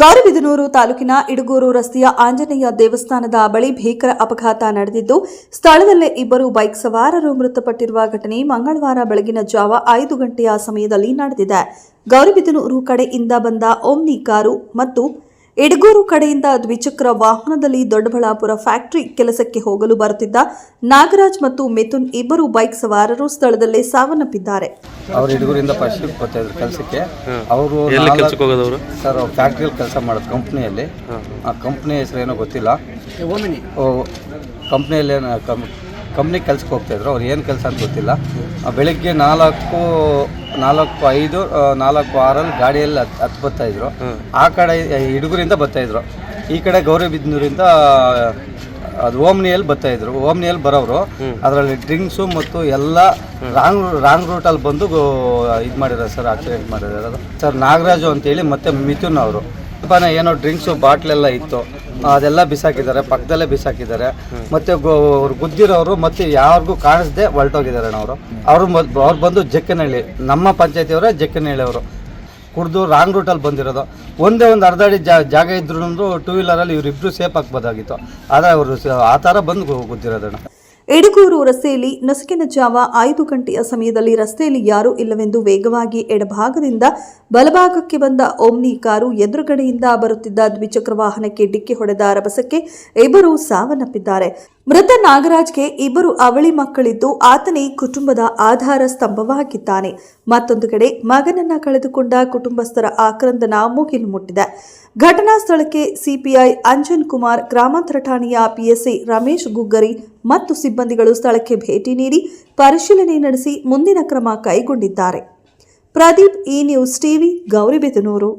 ಗೌರಿಬಿದನೂರು ತಾಲೂಕಿನ ಇಡಗೂರು ರಸ್ತೆಯ ಆಂಜನೇಯ ದೇವಸ್ಥಾನದ ಬಳಿ ಭೀಕರ ಅಪಘಾತ ನಡೆದಿದ್ದು, ಸ್ಥಳದಲ್ಲೇ ಇಬ್ಬರು ಬೈಕ್ ಸವಾರರು ಮೃತಪಟ್ಟಿರುವ ಘಟನೆ ಮಂಗಳವಾರ ಬೆಳಗಿನ ಜಾವ ಐದು ಗಂಟೆಯ ಸಮಯದಲ್ಲಿ ನಡೆದಿದೆ. ಗೌರಿಬಿದನೂರು ಕಡೆಯಿಂದ ಬಂದ ಓಮ್ನಿ ಕಾರು ಮತ್ತು ಇಡಗೂರು ಕಡೆಯಿಂದ ದ್ವಿಚಕ್ರ ವಾಹನದಲ್ಲಿ ದೊಡ್ಡಬಳ್ಳಾಪುರ ಫ್ಯಾಕ್ಟರಿ ಕೆಲಸಕ್ಕೆ ಹೋಗಲು ಬರುತ್ತಿದ್ದ ನಾಗರಾಜ್ ಮತ್ತು ಮಿಥುನ್ ಇಬ್ಬರು ಬೈಕ್ ಸವಾರರು ಸ್ಥಳದಲ್ಲೇ ಸಾವನ್ನಪ್ಪಿದ್ದಾರೆ. ಅವ್ರು ಹಿಡುಗರಿಂದ ಫಸ್ಟ್ ಬರ್ತಾ ಇದ್ರು ಕೆಲಸಕ್ಕೆ. ಅವರು ಎಲ್ಲಿ ಕೆಲ್ಸಕ್ಕೆ ಹೋಗೋದವರು? ಸರ್ ಫ್ಯಾಕ್ಟ್ರಿಯಲ್ಲಿ ಕೆಲಸ ಮಾಡೋದು ಕಂಪ್ನಿಯಲ್ಲಿ. ಆ ಕಂಪ್ನಿ ಏನೋ ಗೊತ್ತಿಲ್ಲ. ಕಂಪ್ನಿಯಲ್ಲಿ ಕಂಪ್ನಿ ಕೆಲ್ಸಕ್ಕೆ ಹೋಗ್ತಾಯಿದ್ರು ಅವ್ರು ಏನು ಕೆಲಸ ಅಂತ ಗೊತ್ತಿಲ್ಲ. ಬೆಳಿಗ್ಗೆ ನಾಲ್ಕು ನಾಲ್ಕು ಐದು ನಾಲ್ಕು ಆರಲ್ಲಿ ಗಾಡಿಯಲ್ಲಿ ಹತ್ ಹತ್ತು ಬರ್ತಾಯಿದ್ರು ಆ ಕಡೆ ಹಿಡುಗರಿಂದ ಬರ್ತಾಯಿದ್ರು ಈ ಕಡೆ ಗೌರಿಬಿದ್ನೂರಿಂದ ಅದು ಓಮ್ನಿಯಲ್ಲಿ ಬರ್ತಾಯಿದ್ರು ಓಮ್ನಿಯಲ್ಲಿ ಬರೋರು ಅದರಲ್ಲಿ ಡ್ರಿಂಕ್ಸು ಮತ್ತು ಎಲ್ಲ ರಾಂಗ್ ರಾಂಗ್ ರೂಟಲ್ಲಿ ಬಂದು ಇದು ಮಾಡಿದ್ದಾರೆ ಸರ್ ಆಕ್ಸಿಡೆಂಟ್ ಮಾಡಿದ್ದಾರೆ ಸರ್ ನಾಗರಾಜು ಅಂತೇಳಿ ಮತ್ತು ಮಿಥುನ್ ಅವರು. ಸ್ವಲ್ಪನೇ ಏನೋ ಡ್ರಿಂಕ್ಸು ಬಾಟ್ಲೆಲ್ಲ ಇತ್ತು. ಅದೆಲ್ಲ ಬಿಸಾಕಿದ್ದಾರೆ, ಪಕ್ಕದಲ್ಲೇ ಬಿಸಾಕಿದ್ದಾರೆ. ಮತ್ತೆ ಅವ್ರು ಗುದ್ದಿರೋರು ಮತ್ತೆ ಯಾರಿಗೂ ಕಾಣಿಸ್ದೆ ಹೊರಟೋಗಿದ್ದಾರೆ ಅವರು. ಅವರು ಅವ್ರು ಬಂದು ಜಕ್ಕನಹಳ್ಳಿ, ನಮ್ಮ ಪಂಚಾಯತಿಯವರೇ ಜಕ್ಕನಹಳ್ಳಿ ಅವರು. ಕುಡಿದು ರಾಂಗ್ ರೂಟಲ್ಲಿ ಬಂದಿರೋದು. ಒಂದೇ ಒಂದು ಅರ್ಧ ಅಡಿ ಜಾ ಜಾಗ ಇದ್ರು ಟೂ ವೀಲರಲ್ಲಿ ಇವರಿಬ್ಬರು ಸೇಫ್ ಹಾಕ್ಬೋದಾಗಿತ್ತು ಆದರೆ ಅವರು ಆ ಥರ ಬಂದು ಗು- ಗುದ್ದಿರೋದಣ್ಣ ಇಡಗೂರು ರಸ್ತೆಯಲ್ಲಿ ನಸುಕಿನ ಜಾವ ಐದು ಗಂಟೆಯ ಸಮಯದಲ್ಲಿ ರಸ್ತೆಯಲ್ಲಿ ಯಾರೂ ಇಲ್ಲವೆಂದು ವೇಗವಾಗಿ ಎಡಭಾಗದಿಂದ ಬಲಭಾಗಕ್ಕೆ ಬಂದ ಓಮ್ನಿ ಕಾರು ಎದುರುಗಡೆಯಿಂದ ಬರುತ್ತಿದ್ದ ದ್ವಿಚಕ್ರ ವಾಹನಕ್ಕೆ ಡಿಕ್ಕಿ ಹೊಡೆದ ರಭಸಕ್ಕೆ ಇಬ್ಬರು ಸಾವನ್ನಪ್ಪಿದ್ದಾರೆ. ಮೃತ ನಾಗರಾಜ್ಗೆ ಇಬ್ಬರು ಅವಳಿ ಮಕ್ಕಳಿದ್ದು ಆತನೇ ಕುಟುಂಬದ ಆಧಾರ ಸ್ತಂಭವಾಗಿದ್ದಾನೆ. ಮತ್ತೊಂದು ಕಡೆ ಮಗನನ್ನ ಕಳೆದುಕೊಂಡ ಕುಟುಂಬಸ್ಥರ ಆಕ್ರಂದನ ಮುಗಿಲು ಮುಟ್ಟಿದೆ. ಘಟನಾ ಸ್ಥಳಕ್ಕೆ ಸಿಪಿಐ ಅಂಜನ್ ಕುಮಾರ್, ಗ್ರಾಮಾಂತರ ಠಾಣೆಯ ಪಿಎಸ್ಐ ರಮೇಶ್ ಗುಗ್ಗರಿ ಮತ್ತು ಸಿಬ್ಬಂದಿಗಳು ಸ್ಥಳಕ್ಕೆ ಭೇಟಿ ನೀಡಿ ಪರಿಶೀಲನೆ ನಡೆಸಿ ಮುಂದಿನ ಕ್ರಮ ಕೈಗೊಂಡಿದ್ದಾರೆ. Pradeep E news TV Gauribidanur